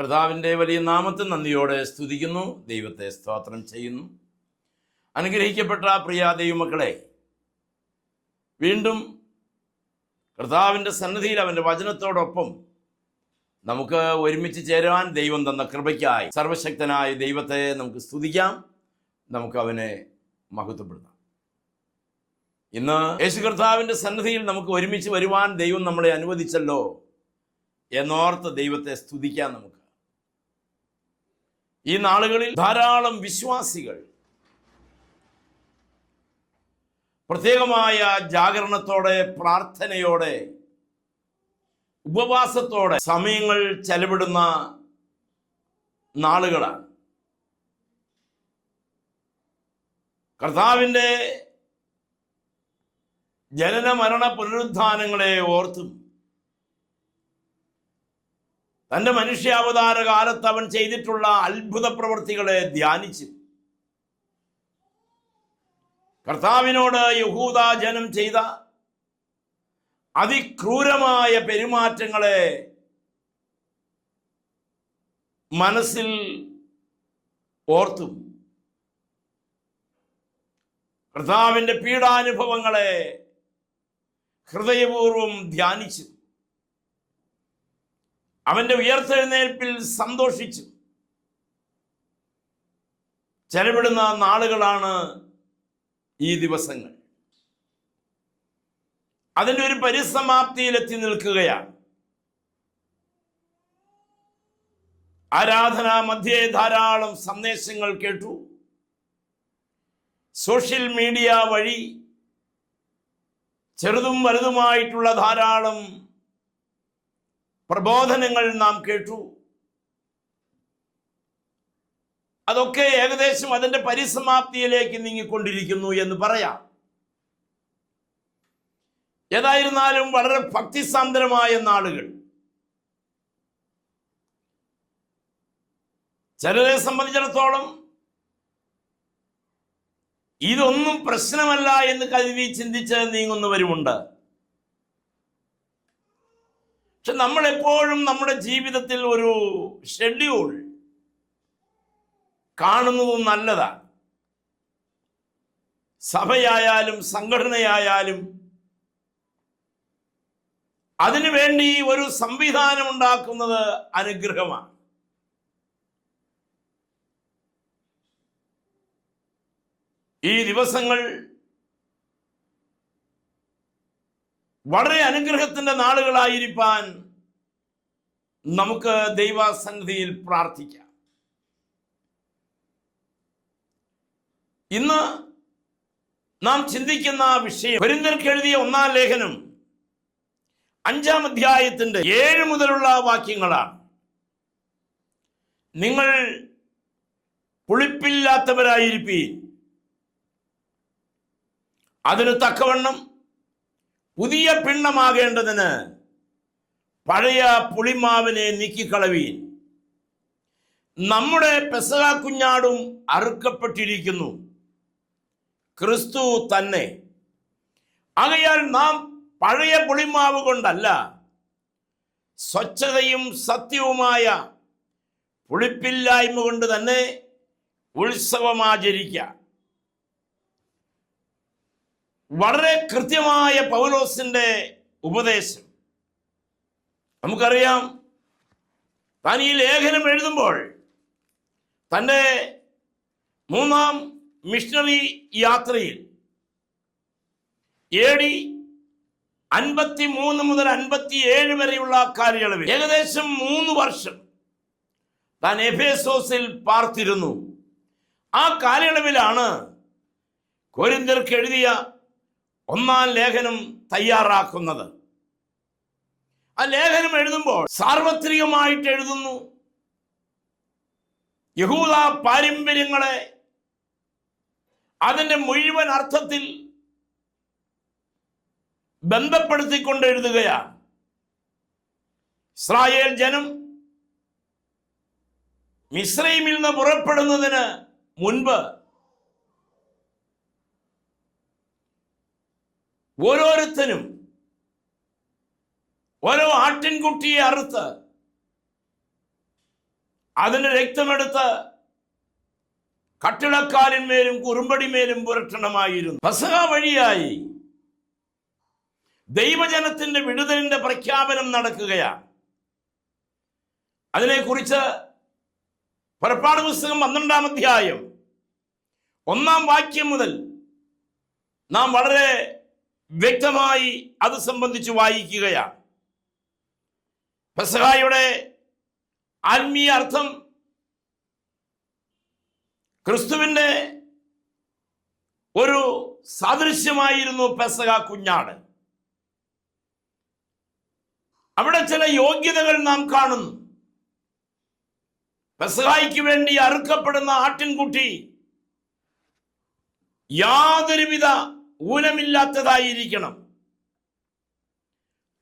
കർത്താവിന്റെ വലിയ നാമത്തെ നന്ദിയോടെ സ്തുതിക്കുന്നു. ദൈവത്തെ സ്തോത്രം ചെയ്യുന്നു. അനുഗ്രഹിക്കപ്പെട്ട പ്രിയ ദൈവമക്കളെ വീണ്ടും കർത്താവിന്റെ സന്നിധിയിൽ അവന്റെ വചനത്തോടൊപ്പം നമുക്ക് ഒരുമിച്ച് ചേരുവാൻ ദൈവം തന്ന കൃപയ്ക്കായി സർവശക്തനായ ദൈവത്തെ നമുക്ക് സ്തുതിക്കാം. നമുക്ക് അവനെ മഹത്വപ്പെടുത്താം. ഇന്ന് യേശു കർത്താവിന്റെ സന്നിധിയിൽ നമുക്ക് ഒരുമിച്ച് വരുവാൻ ദൈവം നമ്മളെ അനുവദിച്ചല്ലോ എന്നോർത്ത് ദൈവത്തെ സ്തുതിക്കാം നമുക്ക്. ഈ നാളുകളിൽ ധാരാളം വിശ്വാസികൾ പ്രത്യേകമായ ജാഗരണത്തോടെ പ്രാർത്ഥനയോടെ ഉപവാസത്തോടെ സമയങ്ങൾ ചെലവിടുന്ന നാളുകളാണ്. കർത്താവിന്റെ ജനന മരണ പുനരുദ്ധാനങ്ങളെ ഓർത്തും തന്റെ മനുഷ്യാവതാര കാലത്ത് അവൻ ചെയ്തിട്ടുള്ള അത്ഭുത പ്രവൃത്തികളെ ധ്യാനിച്ച് കർത്താവിനോട് യഹൂദ ജനം ചെയ്ത അതിക്രൂരമായ പെരുമാറ്റങ്ങളെ മനസ്സിൽ ഓർത്തും. കർത്താവിന്റെ പീഡാനുഭവങ്ങളെ ഹൃദയപൂർവം ധ്യാനിച്ചു. അവന്റെ ഉയർത്തെഴുന്നേൽപ്പിൽ സന്തോഷിച്ചു. ചെലവിടുന്ന നാളുകളാണ് ഈ ദിവസങ്ങൾ. അതിന്റെ ഒരു പരിസമാപ്തിയിലെത്തി നിൽക്കുകയാണ്. ആരാധനാ മധ്യേ ധാരാളം സന്ദേശങ്ങൾ കേട്ടു. സോഷ്യൽ മീഡിയ വഴി ചെറുതും വലുതുമായിട്ടുള്ള ധാരാളം പ്രബോധനങ്ങൾ നാം കേട്ടു. അതൊക്കെ ഏകദേശം അതിന്റെ പരിസമാപ്തിയിലേക്ക് നീങ്ങിക്കൊണ്ടിരിക്കുന്നു എന്ന് പറയാം. ഏതായിരുന്നാലും വളരെ ഭക്തിസാന്ദ്രമായ നാളുകൾ. ചിലരെ സംബന്ധിച്ചിടത്തോളം ഇതൊന്നും പ്രശ്നമല്ല എന്ന് കരുതി ചിന്തിച്ച് നീങ്ങുന്നവരുമുണ്ട്. പക്ഷെ നമ്മൾ എപ്പോഴും നമ്മുടെ ജീവിതത്തിൽ ഒരു ഷെഡ്യൂൾ കാണുന്നതും നല്ലതാണ് സഭയായാലും സംഘടനയായാലും അതിനുവേണ്ടി ഒരു സംവിധാനം ഉണ്ടാക്കുന്നത് അനുഗ്രഹമാണ്. ഈ ദിവസങ്ങൾ വളരെ അനുഗ്രഹത്തിന്റെ നാളുകളായിരിക്കാൻ നമുക്ക് ദൈവസന്നിധിയിൽ പ്രാർത്ഥിക്കാം. ഇന്ന് നാം ചിന്തിക്കുന്ന വിഷയം പെരിന്തൽക്ക് എഴുതിയ ഒന്നാം ലേഖനം അഞ്ചാം അധ്യായത്തിന്റെ ഏഴ് മുതലുള്ള വാക്യങ്ങളാണ്. നിങ്ങൾ പുളിപ്പില്ലാത്തവരായിരിക്കും അതിന് തക്കവണ്ണം പുതിയ പിണ്ണമാകേണ്ടതിന് പഴയ പുളിമാവിനെ നീക്കിക്കളവീൻ. നമ്മുടെ പെസക കുഞ്ഞാടും അറുക്കപ്പെട്ടിരിക്കുന്നു. ക്രിസ്തു തന്നെ. ആകയാൽ നാം പഴയ പുളിമാവ് കൊണ്ടല്ല സ്വച്ഛതയും സത്യവുമായ പുളിപ്പില്ലായ്മ കൊണ്ട് തന്നെ ഉത്സവമാചരിക്കാം. വളരെ കൃത്യമായ പൗലോസിന്റെ ഉപദേശം. നമുക്കറിയാം താൻ ഈ ലേഖനം എഴുതുമ്പോൾ തന്റെ മൂന്നാം മിഷണറി യാത്രയിൽ എ ഡി അൻപത്തി മൂന്ന് മുതൽ അൻപത്തി ഏഴ് വരെയുള്ള കാലയളവിൽ ഏകദേശം മൂന്ന് വർഷം താൻ എഫേസോസിൽ പാർത്തിരുന്നു. ആ കാലയളവിലാണ് കോരിന്തർക്ക് എഴുതിയ ഒന്നാം ലേഖനം തയ്യാറാക്കുന്നത്. ആ ലേഖനം എഴുതുമ്പോൾ സാർവത്രികമായിട്ട് എഴുതുന്നു. യഹൂദ പാരമ്പര്യങ്ങളെ അതിന്റെ മുഴുവൻ അർത്ഥത്തിൽ ബന്ധപ്പെടുത്തിക്കൊണ്ട് എഴുതുകയാണ്. ഇസ്രായേൽ ജനം മിസ്രൈമിൽ നിന്ന് പുറപ്പെടുന്നതിന് മുൻപ് ഓരോരുത്തരും ഓരോ ആട്ടിൻകുട്ടിയെ അറുത്ത് അതിന്റെ രക്തമെടുത്ത് കട്ടിളക്കാലിന്മേലും കുറുമ്പടിമേലും പുരട്ടണമായിരുന്നു. പസഹ വഴിയായി ദൈവജനത്തിന്റെ വിടുതലിന്റെ പ്രഖ്യാപനം നടക്കുകയാണ്. അതിനെക്കുറിച്ച് പുറപ്പാട് പുസ്തകം പന്ത്രണ്ടാം അധ്യായം ഒന്നാം വാക്യം മുതൽ നാം വളരെ വ്യക്തമായി അത് സംബന്ധിച്ച് വായിക്കുകയാണ്. പെസഹായുടെ ആത്മീയ അർത്ഥം ക്രിസ്തുവിന്റെ ഒരു സാദൃശ്യമായിരുന്നു പെസഹ കുഞ്ഞാട്. അവിടെ ചില യോഗ്യതകൾ നാം കാണുന്നു. പെസഹായിക്ക് വേണ്ടി അറുക്കപ്പെടുന്ന ആട്ടിൻകുട്ടി യാതൊരുവിധ ഊനമില്ലാത്തതായിരിക്കണം.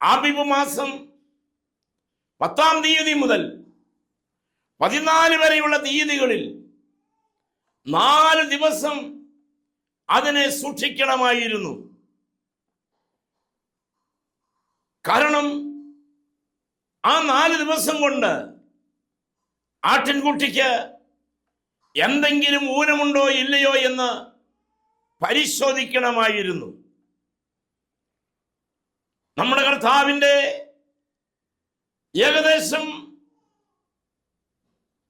ആബിബ് മാസം പത്താം തീയതി മുതൽ പതിനാല് വരെയുള്ള തീയതികളിൽ നാല് ദിവസം അതിനെ സൂക്ഷിക്കണമായിരുന്നു. കാരണം ആ നാല് ദിവസം കൊണ്ട് ആട്ടിൻകുട്ടിക്ക് എന്തെങ്കിലും ഊനമുണ്ടോ ഇല്ലയോ എന്ന് പരിശോധിക്കണമായിരുന്നു. നമ്മുടെ കർത്താവിന്റെ ഏകദേശം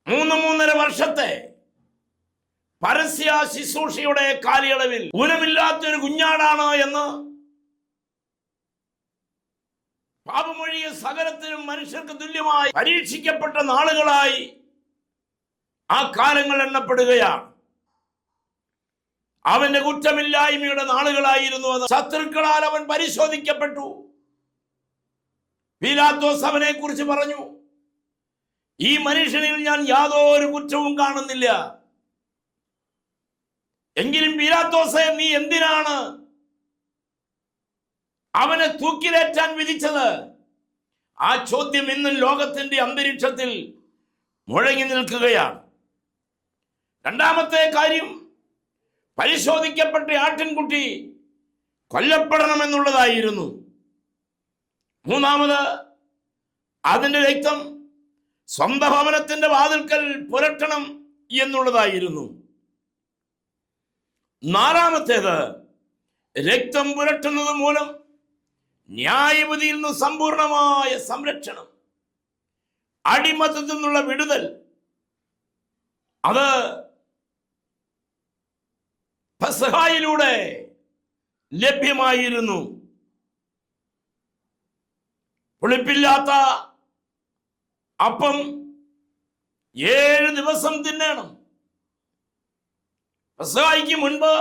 മൂന്ന് മൂന്നര വർഷത്തെ പരസ്യ ശുശ്രൂഷയുടെ കാലയളവിൽ ഊനമില്ലാത്തൊരു കുഞ്ഞാടാണ് എന്ന് പാപമൊഴിയ സകലത്തിനും മനുഷ്യർക്ക് തുല്യമായി പരീക്ഷിക്കപ്പെട്ട നാളുകളായി ആ കാലങ്ങൾ എണ്ണപ്പെടുകയാണ്. അവന്റെ കുറ്റമില്ലായ്മയുടെ നാളുകളായിരുന്നു അത്. ശത്രുക്കളാൽ അവൻ പരിശോധിക്കപ്പെട്ടു. പീലാത്തോസ് അവനെ കുറിച്ച് പറഞ്ഞു ഈ മനുഷ്യനിൽ ഞാൻ യാതൊരു കുറ്റവും കാണുന്നില്ല. എങ്കിലും പീലാത്തോസെ നീ എന്തിനാണ് അവനെ തൂക്കിലേറ്റാൻ വിധിച്ചത്? ആ ചോദ്യം ഇന്നും ലോകത്തിന്റെ അന്തരീക്ഷത്തിൽ മുഴങ്ങി നിൽക്കുകയാണ്. രണ്ടാമത്തെ കാര്യം പരിശോധിക്കപ്പെട്ട ആട്ടിൻകുട്ടി കൊല്ലപ്പെടണമെന്നുള്ളതായിരുന്നു. മൂന്നാമത് അതിന്റെ രക്തം സ്വന്ത ഭവനത്തിന്റെ വാതിൽക്കൽ പുരട്ടണം എന്നുള്ളതായിരുന്നു. നാലാമത്തേത് രക്തം പുരട്ടുന്നത് മൂലം ന്യായവിധിയിൽ നിന്ന് സമ്പൂർണമായ സംരക്ഷണം അടിമത്തത്തിൽ നിന്നുള്ള വിടുതൽ. അത് ഫസഹായിലൂടെ ലഭ്യമായിരുന്നു. പുളിപ്പില്ലാത്ത അപ്പം ഏഴ് ദിവസം തിന്നണം. ഫസഹായിക്ക് മുൻപ്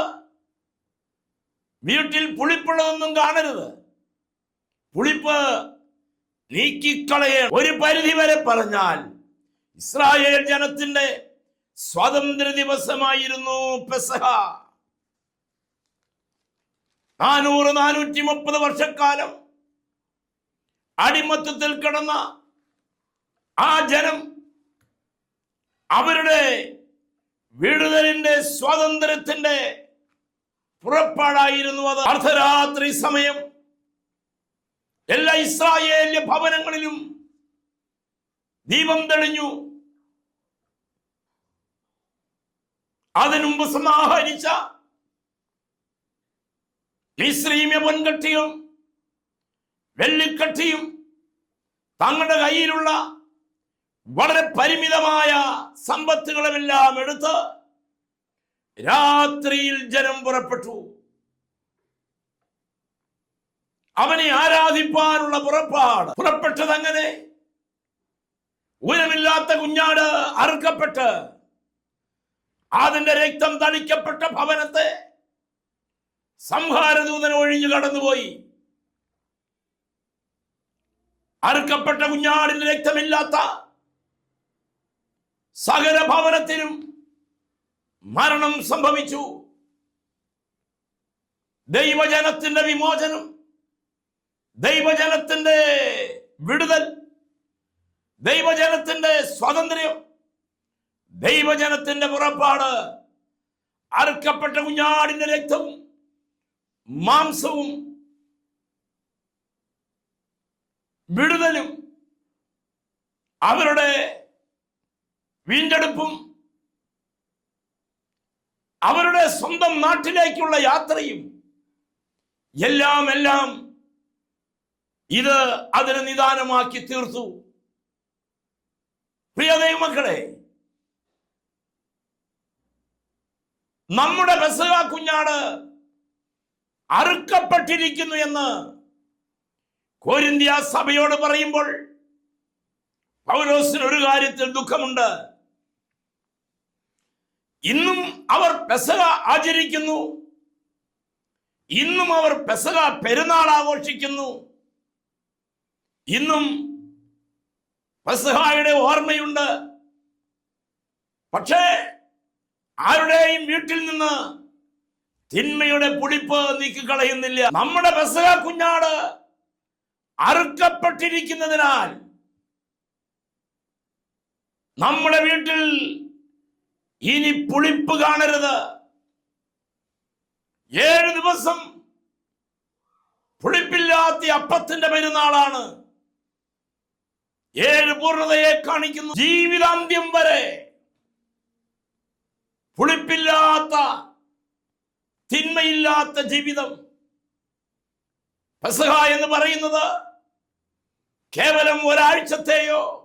വീട്ടിൽ പുളിപ്പുള്ളതൊന്നും കാണരുത്. പുളിപ്പ് നീക്കിക്കളയ ഒരു പരിധി വരെ പറഞ്ഞാൽ ഇസ്രായേൽ ജനത്തിന്റെ സ്വാതന്ത്ര്യ ദിവസമായിരുന്നു പെസഹ. നാനൂറ് നാനൂറ്റി മുപ്പത് വർഷക്കാലം അടിമത്തത്തിൽ കിടന്ന ആ ജനം അവരുടെ വിടുതലിന്റെ സ്വാതന്ത്ര്യത്തിന്റെ പുറപ്പാടായിരുന്നു അത്. അർദ്ധരാത്രി സമയം എല്ലാ ഇസ്രായേല്യ ഭവനങ്ങളിലും ദീപം തെളിഞ്ഞു. അതിനുമുമ്പ് സമാഹരിച്ച മിശ്രീമ്യ പൊൻകട്ടിയും വെള്ളിക്കട്ടിയും തങ്ങളുടെ കയ്യിലുള്ള വളരെ പരിമിതമായ സമ്പത്തുകളുമെല്ലാം എടുത്ത് രാത്രിയിൽ ജനം പുറപ്പെട്ടു. അവനെ ആരാധിപ്പാനുള്ള പുറപ്പാട്. പുറപ്പെട്ടത് അങ്ങനെ. ഉയരമില്ലാത്ത കുഞ്ഞാട് അറുക്കപ്പെട്ട് അതിന്റെ രക്തം തളിക്കപ്പെട്ട ഭവനത്തെ സംഹാരദൂതൻ ഒഴിഞ്ഞു കടന്നുപോയി. അറുക്കപ്പെട്ട കുഞ്ഞാടിന്റെ രക്തമില്ലാത്ത സകല ഭവനത്തിനും മരണം സംഭവിച്ചു. ദൈവജനത്തിന്റെ വിമോചനം ദൈവജനത്തിന്റെ വിടുതൽ ദൈവജനത്തിന്റെ സ്വാതന്ത്ര്യം ദൈവജനത്തിന്റെ പുറപ്പാട് അറുക്കപ്പെട്ട കുഞ്ഞാടിന്റെ രക്തവും മാംസവും വിടുതലും അവരുടെ വീണ്ടെടുപ്പും അവരുടെ സ്വന്തം നാട്ടിലേക്കുള്ള യാത്രയും എല്ലാം എല്ലാം ഇത് അതിന് നിദാനമാക്കി തീർത്തു. പ്രിയ ദൈവമക്കളെ നമ്മുടെ ബസക കുഞ്ഞാട് അറുക്കപ്പെട്ടിരിക്കുന്നു എന്ന് കോരിന്ത്യ സഭയോട് പറയുമ്പോൾ പൗലോസിന് ഒരു കാര്യത്തിൽ ദുഃഖമുണ്ട്. ഇന്നും അവർ പെസക ആചരിക്കുന്നു. ഇന്നും അവർ പെസക പെരുന്നാൾ ആഘോഷിക്കുന്നു. ഇന്നും പെസഹായുടെ ഓർമ്മയുണ്ട്. പക്ഷേ ആരുടെയും വീട്ടിൽ നിന്ന് തിന്മയുടെ പുളിപ്പ് നീക്കിക്കളയുന്നില്ല. നമ്മുടെ പെസക കുഞ്ഞാട് അറുക്കപ്പെട്ടിരിക്കുന്നതിനാൽ നമ്മുടെ വീട്ടിൽ ഇനി പുളിപ്പ് കാണരുത്. ഏഴ് ദിവസം പുളിപ്പില്ലാത്ത അപ്പത്തിന്റെ പെരുന്നാളാണ്. ഏഴ് പൂർണതയെ കാണിക്കുന്നു. ജീവിതാന്ത്യം വരെ പുളിപ്പില്ലാത്ത തിന്മയില്ലാത്ത ജീവിതം. പെസഹ എന്ന് പറയുന്നത് കേവലം ഒരാഴ്ചത്തെയോ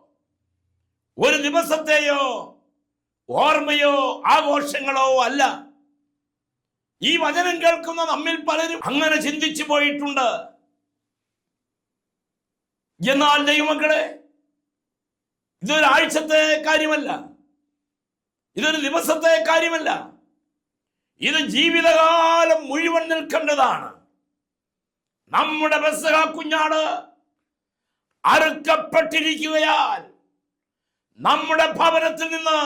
ഒരു ദിവസത്തെയോ ഓർമ്മയോ ആഘോഷങ്ങളോ അല്ല. ഈ വചനം കേൾക്കുന്ന നമ്മിൽ പലരും അങ്ങനെ ചിന്തിച്ചു പോയിട്ടുണ്ട്. എന്നാൽ ദൈവമക്കളെ ഇതൊരാഴ്ചത്തെ കാര്യമല്ല. ഇതൊരു ദിവസത്തെ കാര്യമല്ല. ഇത് ജീവിതകാലം മുഴുവൻ നിൽക്കേണ്ടതാണ്. നമ്മുടെ ബസ്സക കുഞ്ഞാട് അറുക്കപ്പെട്ടിരിക്കുകയാൽ നമ്മുടെ ഭവനത്തിൽ നിന്ന്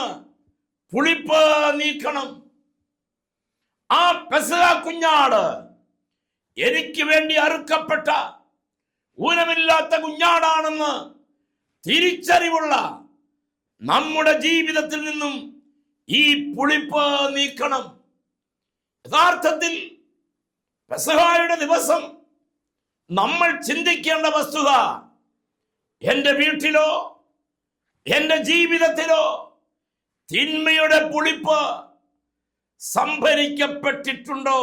പുളിപ്പ് നീക്കണം. ആ പെസക കുഞ്ഞാട് എനിക്ക് വേണ്ടി അറുക്കപ്പെട്ട ഊനമില്ലാത്ത കുഞ്ഞാടാണെന്ന് തിരിച്ചറിവുള്ള നമ്മുടെ ജീവിതത്തിൽ നിന്നും ഈ പുളിപ്പ് നീക്കണം. യഥാർത്ഥത്തിൽ പെസഹായുടെ ദിവസം നമ്മൾ ചിന്തിക്കേണ്ട വസ്തുത എന്റെ വീട്ടിലോ എന്റെ ജീവിതത്തിലോ തിന്മയുടെ പുളിപ്പ് സംഭരിക്കപ്പെട്ടിട്ടുണ്ടോ?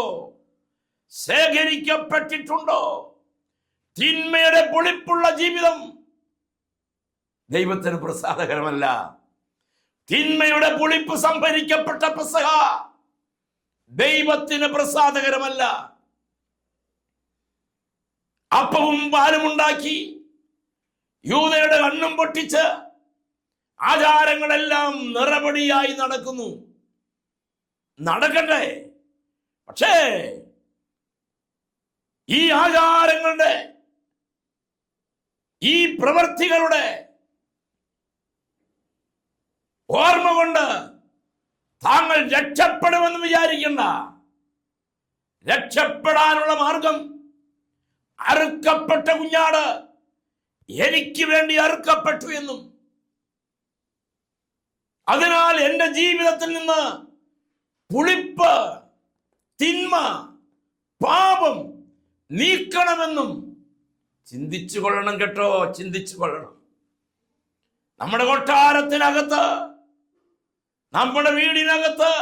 ശേഖരിക്കപ്പെട്ടിട്ടുണ്ടോ? തിന്മയുടെ പുളിപ്പുള്ള ജീവിതം ദൈവത്തിന് പ്രസാദകരമല്ല. തിന്മയുടെ പുളിപ്പ് സംഭരിക്കപ്പെട്ട പെസഹ ദൈവത്തിന് പ്രസാദകരമല്ല. അപ്പവും പാലും ഉണ്ടാക്കി യൂതയുടെ കണ്ണും പൊട്ടിച്ച് ആചാരങ്ങളെല്ലാം നിറപടിയായി നടക്കുന്നു. നടക്കട്ടെ. പക്ഷേ ഈ ആചാരങ്ങളുടെ ഈ പ്രവർത്തികളുടെ ഓർമ്മ കൊണ്ട് താങ്കൾ രക്ഷപ്പെടുമെന്ന് വിചാരിക്കണ്ട രക്ഷപ്പെടാനുള്ള മാർഗം അറുക്കപ്പെട്ട കുഞ്ഞാട് എനിക്ക് വേണ്ടി അറുക്കപ്പെട്ടു എന്നും. അതിനാൽ എന്റെ ജീവിതത്തിൽ നിന്ന് പുളിപ്പ് തിന്മ പാപം നീക്കണമെന്നും ചിന്തിച്ചു കൊള്ളണം കേട്ടോ ചിന്തിച്ചു കൊള്ളണം. നമ്മുടെ കൊട്ടാരത്തിനകത്ത് നമ്മുടെ വീടിനകത്ത്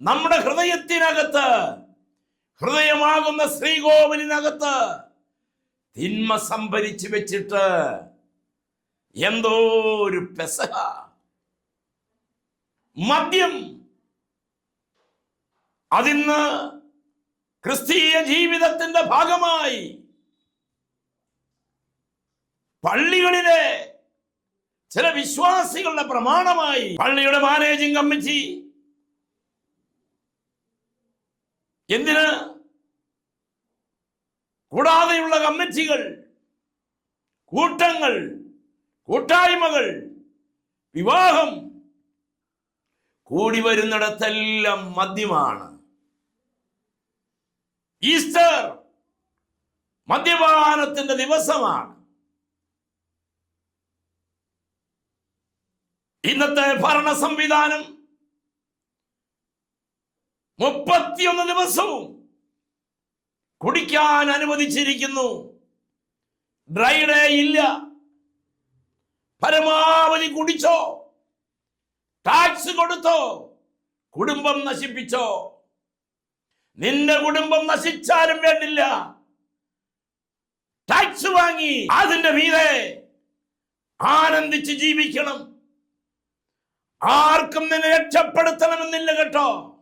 നമ്മുടെ ഹൃദയത്തിനകത്ത് ഹൃദയമാകുന്ന ശ്രീകോവിലിനകത്ത് തിന്മ സംഭരിച്ചു വെച്ചിട്ട് എന്തോ ഒരു പെസഹ. മദ്യം. അതിന്ന് ക്രിസ്തീയ ജീവിതത്തിന്റെ ഭാഗമായി പള്ളികളിലെ ചില വിശ്വാസികളുടെ പ്രമാണമായി പള്ളിയുടെ മാനേജിംഗ് കമ്മിറ്റി എന്തിന് കൂടാതെയുള്ള കമ്മിറ്റികൾ കൂട്ടങ്ങൾ കൂട്ടായ്മകൾ വിവാഹം കൂടി വരുന്നിടത്തെല്ലാം മദ്യമാണ്. ഈസ്റ്റർ മദ്യപാനത്തിന്റെ ദിവസമാണ്. ഇന്നത്തെ ഭരണ സംവിധാനം മുപ്പത്തിയൊന്ന് ദിവസവും കുടിക്കാൻ അനുവദിച്ചിരിക്കുന്നു. ഡ്രൈ ഡേ ഇല്ല. പരമാവധി കുടിച്ചോ. ടാക്സ് കൊടുത്തോ. കുടുംബം നശിപ്പിച്ചോ. നിന്റെ കുടുംബം നശിച്ചാലും വേണ്ടില്ല. ടാക്സ് വാങ്ങി അതിന്റെ മീതെ ആനന്ദിച്ച് ജീവിക്കണം. ആർക്കും നിന്നെ രക്ഷപ്പെടുത്തണമെന്നില്ല കേട്ടോ.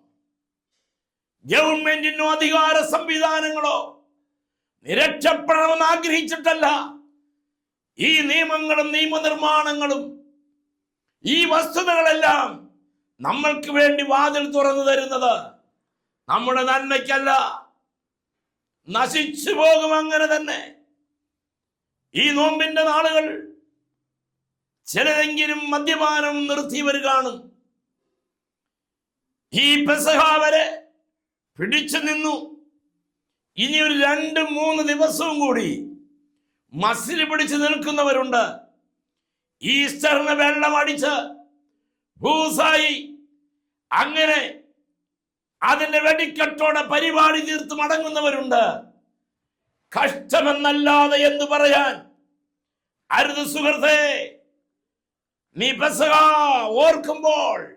ഗവൺമെന്റിനോ അധികാര സംവിധാനങ്ങളോ രക്ഷപ്പെടണമെന്ന് ആഗ്രഹിച്ചിട്ടല്ല. ഈ നിയമങ്ങളും നിയമനിർമ്മാണങ്ങളും ഈ വസ്തുതകളെല്ലാം നമ്മൾക്ക് വേണ്ടി വാതിൽ തുറന്നു തരുന്നത് നമ്മുടെ നന്മയ്ക്കല്ല. നശിച്ചു പോകും അങ്ങനെ തന്നെ. ഈ നോമ്പിന്റെ നാളുകൾ ചിലരെങ്കിലും മദ്യപാനം നിർത്തിയവർ കാണും. ഈ പെസഹ വരെ പിടിച്ചു നിന്നു. ഇനി ഒരു രണ്ട് മൂന്ന് ദിവസവും കൂടി മസിൽ പിടിച്ചു നിൽക്കുന്നവരുണ്ട്. ഈസ്റ്ററിന് വെള്ളം അടിച്ച് ഭൂസായി അങ്ങനെ അതിന്റെ വെടിക്കെട്ടോടെ പരിപാടി തീർത്ത് മടങ്ങുന്നവരുണ്ട്. കഷ്ടമെന്നല്ലാതെ എന്ന് പറയാൻ? അരുത് സുഹൃത്തേ. നീ പെസഹ ഓർക്കുമ്പോൾ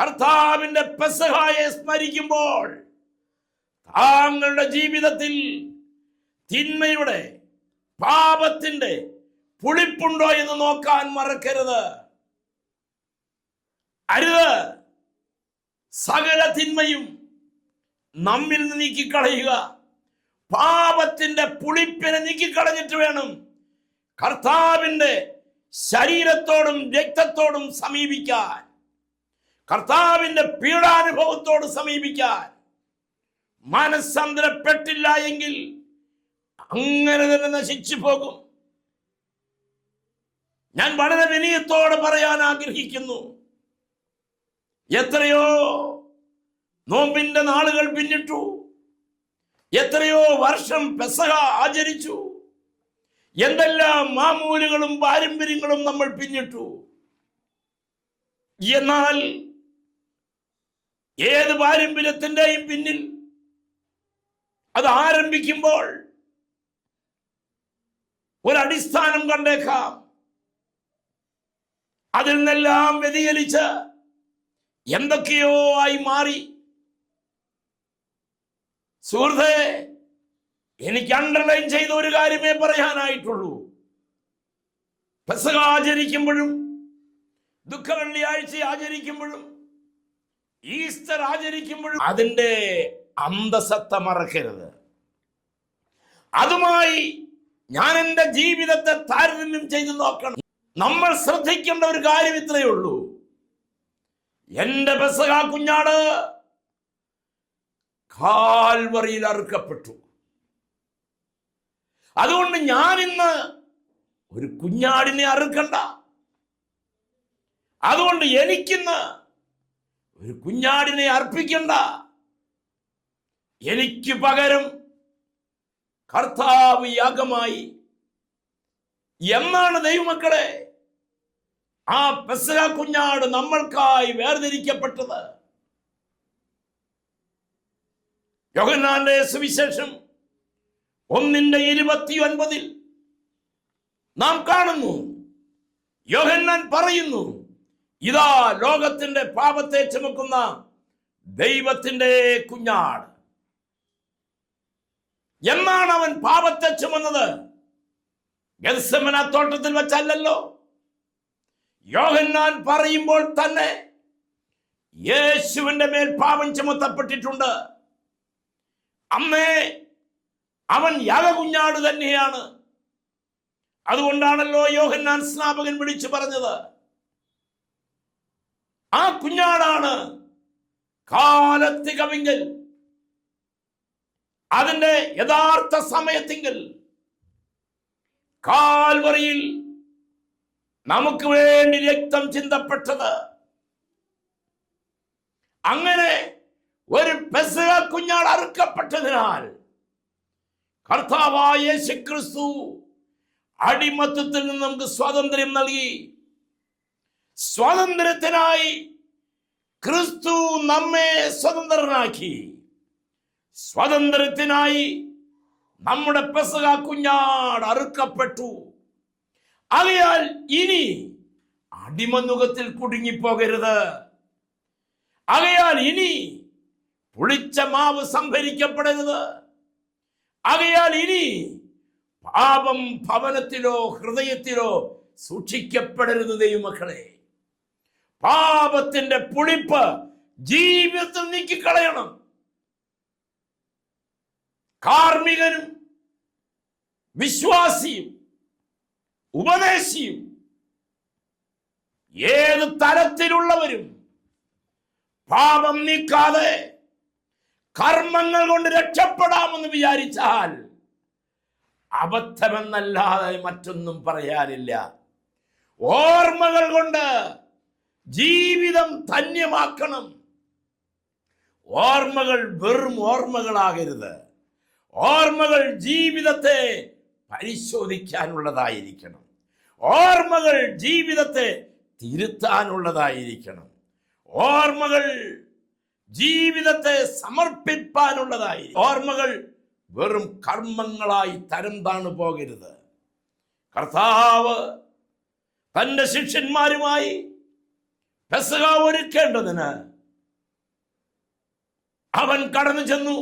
കർത്താവിന്റെ പെസഹായെ സ്മരിക്കുമ്പോൾ താങ്കളുടെ ജീവിതത്തിൽ തിന്മയുടെ പാപത്തിന്റെ പുളിപ്പുണ്ടോ എന്ന് നോക്കാൻ മറക്കരുത്. അരുത്. സകല തിന്മയും നമ്മിൽ നിന്ന് നീക്കിക്കളയുക. പാപത്തിന്റെ പുളിപ്പിനെ നീക്കിക്കളഞ്ഞിട്ട് വേണം കർത്താവിന്റെ ശരീരത്തോടും രക്തത്തോടും സമീപിക്കാൻ. കർത്താവിന്റെ പീഡാനുഭവത്തോട് സമീപിക്കാൻ. മനസ്സന്തരപ്പെട്ടില്ല എങ്കിൽ അങ്ങനെ തന്നെ നശിച്ചു പോകും. ഞാൻ വളരെ വിനയത്തോടെ പറയാൻ ആഗ്രഹിക്കുന്നു. എത്രയോ നോമ്പിന്റെ നാളുകൾ പിന്നിട്ടു. എത്രയോ വർഷം പെസക ആചരിച്ചു. എന്തെല്ലാം മാമൂലുകളും പാരമ്പര്യങ്ങളും നമ്മൾ പിന്നിട്ടു? എന്നാൽ ഏത് പാരമ്പര്യത്തിന്റെയും പിന്നിൽ അത് ആരംഭിക്കുമ്പോൾ ഒരടിസ്ഥാനം കണ്ടേക്കാം. അതിൽ നിന്നെല്ലാം വ്യതിചലിച്ച് എന്തൊക്കെയോ ആയി മാറി. സുഹൃത്തെ എനിക്ക് അണ്ടർലൈൻ ചെയ്ത ഒരു കാര്യമേ പറയാനായിട്ടുള്ളൂ. പെസക ആചരിക്കുമ്പോഴും ദുഃഖ വെള്ളിയാഴ്ച ആചരിക്കുമ്പോഴും ഈസ്റ്റർ ആചരിക്കുമ്പോഴും അതിന്റെ അന്തസത്ത മറക്കരുത്. അതുമായി ഞാൻ എന്റെ ജീവിതത്തെ താരതമ്യം ചെയ്ത് നോക്കണം. നമ്മൾ ശ്രദ്ധിക്കേണ്ട ഒരു കാര്യം ഇത്രയേ ഉള്ളൂ. എന്റെ പെസക കുഞ്ഞാട് കാൽവറിയിൽ അറുക്കപ്പെട്ടു. അതുകൊണ്ട് ഞാൻ ഇന്ന് ഒരു കുഞ്ഞാടിനെ അറുക്കണ്ട. അതുകൊണ്ട് എനിക്കിന്ന് ഒരു കുഞ്ഞാടിനെ അർപ്പിക്കണ്ട. എനിക്ക് പകരം കർത്താവ് യാഗമായി. എന്നാണ് ദൈവമക്കളെ ആ പെസക കുഞ്ഞാട് നമ്മൾക്കായി വേർതിരിക്കപ്പെട്ടത്. യോഹന്നാന്റെ സുവിശേഷം ഒന്നിന്റെ ഇരുപത്തി ഒൻപതിൽ നാം കാണുന്നു. യോഹന്നാൻ പറയുന്നു ഇതാ ലോകത്തിന്റെ പാപത്തെ ചുമക്കുന്ന ദൈവത്തിന്റെ കുഞ്ഞാട്. എന്നാണ് അവൻ പാപത്തെ ചുമന്നത്? ഗത്സമന തോട്ടത്തിൽ വെച്ചല്ലല്ലോ? യോഹന്നാൻ പറയുമ്പോൾ തന്നെ യേശുവിന്റെ മേൽ പാപം ചുമത്തപ്പെട്ടിട്ടുണ്ട്. അമ്മേ അവൻ യാഗകുഞ്ഞാട് തന്നെയാണ്. അതുകൊണ്ടാണല്ലോ യോഹന്നാൻ സ്നാപകൻ വിളിച്ചു പറഞ്ഞത്. ആ കുഞ്ഞാടാണ് കാലത്തികവിങ്കൽ അതിന്റെ യഥാർത്ഥ സമയത്തിങ്കിൽ. കാൽവറിയിൽ നമുക്ക് വേണ്ടി രക്തം ചിന്തപ്പെട്ടത്. അങ്ങനെ ഒരു പെസക കുഞ്ഞാട് അറുക്കപ്പെട്ടതിനാൽ കർത്താവായ യേശുക്രിസ്തു അടിമത്തത്തിൽ നിന്ന് നമുക്ക് സ്വാതന്ത്ര്യം നൽകി. സ്വാതന്ത്ര്യത്തിനായി ക്രിസ്തു നമ്മെ സ്വതന്ത്രനാക്കി. സ്വാതന്ത്ര്യത്തിനായി നമ്മുടെ പെസക കുഞ്ഞാട് അറുക്കപ്പെട്ടു. ആകയാൽ ഇനി അടിമനുഖത്തിൽ കുടുങ്ങിപ്പോകരുത്. ആകയാൽ ഇനി പുളിച്ച മാവ് സംഭരിക്കപ്പെടരുത്. ആകയാൽ ഇനി പാപം ഭവനത്തിലോ ഹൃദയത്തിലോ സൂക്ഷിക്കപ്പെടരുത് ദൈവമക്കളെ. പാപത്തിന്റെ പുളിപ്പ് ജീവിതത്തിൽ നീക്കിക്കളയണം. കാർമികനും വിശ്വാസിയും ഉപദേശിയും ഏത് തരത്തിലുള്ളവരും പാപം നീക്കാതെ കർമ്മങ്ങൾ കൊണ്ട് രക്ഷപ്പെടാമെന്ന് വിചാരിച്ചാൽ അബദ്ധമെന്നല്ലാതെ മറ്റൊന്നും പറയാനില്ല. ഓർമ്മകൾ കൊണ്ട് ജീവിതം ധന്യമാക്കണം. ഓർമ്മകൾ വെറും ഓർമ്മകളാകരുത്. ഓർമ്മകൾ ജീവിതത്തെ പരിശോധിക്കാനുള്ളതായിരിക്കണം. ഓർമ്മകൾ ജീവിതത്തെ തിരുത്താനുള്ളതായിരിക്കണം. ഓർമ്മകൾ ജീവിതത്തെ സമർപ്പിപ്പാനുള്ളതായി. ഓർമ്മകൾ വെറും കർമ്മങ്ങളായി തരം താണു പോകരുത്. കർത്താവ് തന്റെ ശിഷ്യന്മാരുമായി പെസക ഒരുക്കേണ്ടതിന് അവൻ കടന്നു ചെന്നു.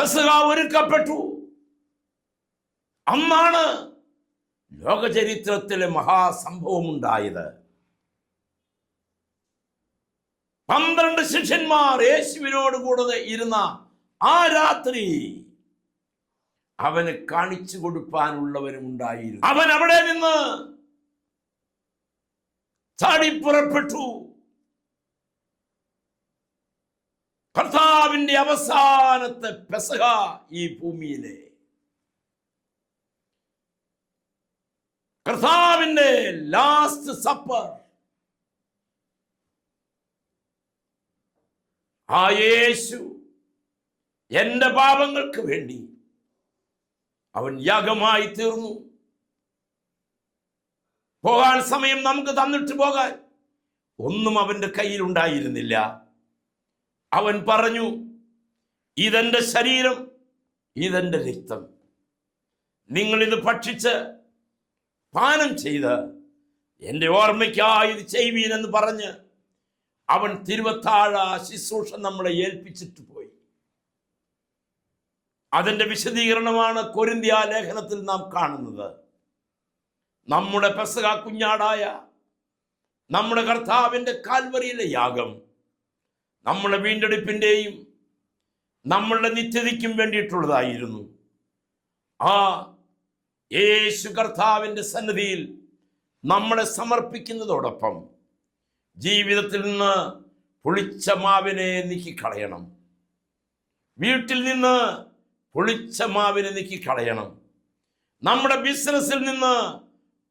പെസക ഒരുക്കപ്പെട്ടു. അന്നാണ് ലോകചരിത്രത്തിലെ മഹാസംഭവം പന്ത്രണ്ട് ശിഷ്യന്മാർ യേശുവിനോട് കൂടെ ഇരുന്ന ആ രാത്രി അവന് കാണിച്ചു കൊടുക്കാനുള്ളവരും ഉണ്ടായിരുന്നു. അവൻ അവിടെ നിന്ന് ചാടി പുറപ്പെട്ടു. കർത്താവിന്റെ അവസാനത്തെ പെസക ഈ ഭൂമിയിലെ. കർത്താവിന്റെ ലാസ്റ്റ് സപ്പർ ആ യേശു എന്റെ പാപങ്ങൾക്ക് വേണ്ടി അവൻ യാഗമായി തീർന്നു. പോകാൻ സമയം നമുക്ക് തന്നിട്ട് പോകാൻ ഒന്നും അവന്റെ കയ്യിൽ ഉണ്ടായിരുന്നില്ല. അവൻ പറഞ്ഞു ഇതെന്റെ ശരീരം ഇതെന്റെ രക്തം. നിങ്ങൾ ഇത് ഭക്ഷിച്ച് പാനം ചെയ്ത് എന്റെ ഓർമ്മയ്ക്കായി ഇത് ചെയ്യുവീനെന്ന് പറഞ്ഞ് അവൻ തിരുവത്താഴ ശുശ്രൂഷ നമ്മളെ ഏൽപ്പിച്ചിട്ട് പോയി. അതിന്റെ വിശദീകരണമാണ് കൊരിന്ത്യ ലേഖനത്തിൽ നാം കാണുന്നത്. നമ്മുടെ പെസക കുഞ്ഞാടായ നമ്മുടെ കർത്താവിന്റെ കാൽവറിയിലെ യാഗം നമ്മുടെ വീണ്ടെടുപ്പിന്റെയും നമ്മളുടെ നിത്യതയ്ക്കും വേണ്ടിയിട്ടുള്ളതായിരുന്നു. ആ യേശു കർത്താവിന്റെ സന്നിധിയിൽ നമ്മളെ സമർപ്പിക്കുന്നതോടൊപ്പം ജീവിതത്തിൽ നിന്ന് പുളിച്ച മാവിനെ നീക്കി കളയണം വീട്ടിൽ നിന്ന് പുളിച്ച മാവിനെ നീക്കി കളയണം നമ്മുടെ ബിസിനസ്സിൽ നിന്ന്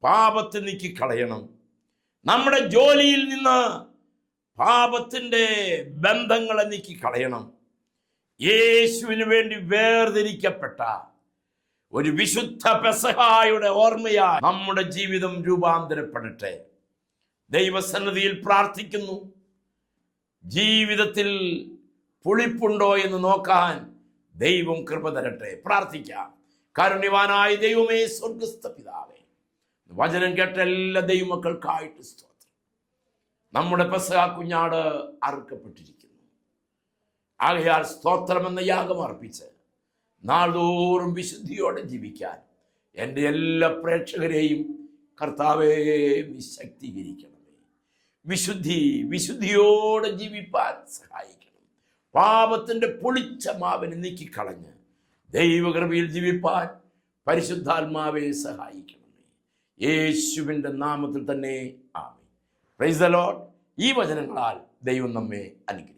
പാപത്തെ നീക്കി കളയണം നമ്മുടെ ജോലിയിൽ നിന്ന് പാപത്തിന്റെ ബന്ധങ്ങളെ നീക്കി കളയണം യേശുവിന് വേണ്ടി വേർതിരിക്കപ്പെട്ട ഒരു വിശുദ്ധ പെസഹായുടെ ഓർമ്മയായി നമ്മുടെ ജീവിതം രൂപാന്തരപ്പെടട്ടെ. ദൈവസന്നിധിയിൽ പ്രാർത്ഥിക്കുന്നു. ജീവിതത്തിൽ പുളിപ്പുണ്ടോ എന്ന് നോക്കാൻ ദൈവം കൃപ തരട്ടെ. പ്രാർത്ഥിക്കാം. കാരുണ്യവാനായ ദൈവമേ സ്വർഗസ്ഥ പിതാവേ വചനം കേട്ട എല്ലാ ദൈവമക്കൾക്കായിട്ട് സ്തോത്രം. നമ്മുടെ പെസഹ കുഞ്ഞാട് അറുക്കപ്പെട്ടിരിക്കുന്നു. ആകയാൽ സ്തോത്രം എന്ന യാഗം അർപ്പിച്ച് നാൾതോറും വിശുദ്ധിയോടെ ജീവിക്കാൻ എന്റെ എല്ലാ പ്രേക്ഷകരെയും കർത്താവേ നീ ശക്തീകരിക്കണമേ വിശുദ്ധി വിശുദ്ധിയോടെ ജീവിപ്പാൻ സഹായിക്കണം. പാപത്തിന്റെ പൊളിച്ച മാവിനെ നീക്കിക്കളഞ്ഞ് ദൈവകൃപയിൽ ജീവിപ്പാൻ പരിശുദ്ധാത്മാവെ സഹായിക്കണമേ. യേശുവിന്റെ നാമത്തിൽ തന്നെ ആമേ പ്രൈസ് ദ ലോർഡ് ഈ വചനങ്ങളാൽ ദൈവം നമ്മെ അനുഗ്രഹിക്കും.